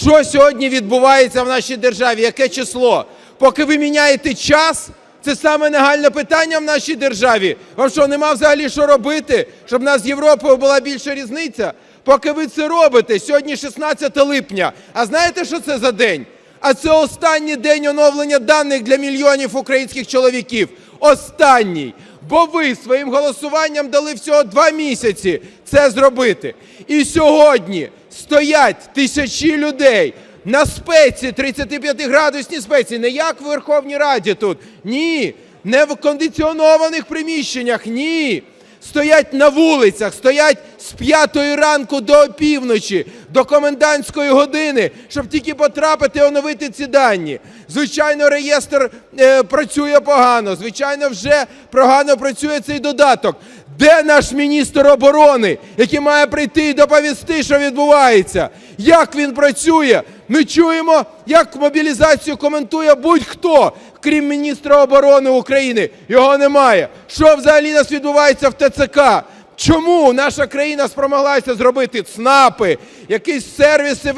Що сьогодні відбувається в нашій державі? Яке число? Поки ви міняєте час, це саме нагальне питання в нашій державі. Вам що, нема взагалі що робити, щоб в нас з Європою була більша різниця? Поки ви це робите, сьогодні 16 липня. А знаєте, що це за день? А це останній день оновлення даних для мільйонів українських чоловіків. Останній. Бо ви своїм голосуванням дали всього два місяці це зробити. І сьогодні стоять тисячі людей на спеці, 35-градусній спеці, не як в Верховній Раді тут. Ні, не в кондиціонованих приміщеннях, ні. Стоять на вулицях, стоять з п'ятої ранку до опівночі, до комендантської години, щоб тільки потрапити оновити ці дані. Звичайно, реєстр е, працює погано. Звичайно, вже погано працює цей додаток. Де наш міністр оборони, який має прийти і доповісти, що відбувається? Як він працює? Ми чуємо, як мобілізацію коментує будь-хто, крім міністра оборони України. Його немає. Що взагалі нас відбувається в ТЦК? Чому наша країна спромоглася зробити ЦНАПи, якісь сервіси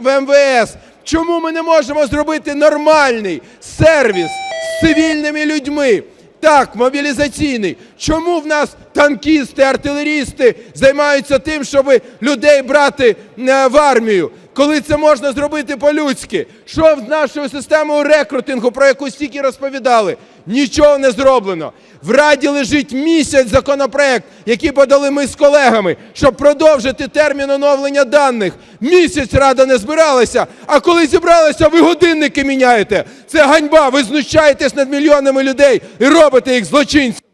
в МВС? Чому ми не можемо зробити нормальний сервіс з цивільними людьми? Так, мобілізаційний. Чому в нас танкісти, артилерісти займаються тим, щоб людей брати е, в армію? Коли це можна зробити по-людськи? Що з нашою системою рекрутингу, про яку стільки розповідали? Нічого не зроблено. В Раді лежить місяць законопроект, який подали ми з колегами, щоб продовжити термін оновлення даних. Місяць Рада не збиралася, а коли зібралася, ви годинники міняєте. Це ганьба, ви знущаєтесь над мільйонами людей і робите їх злочинцями.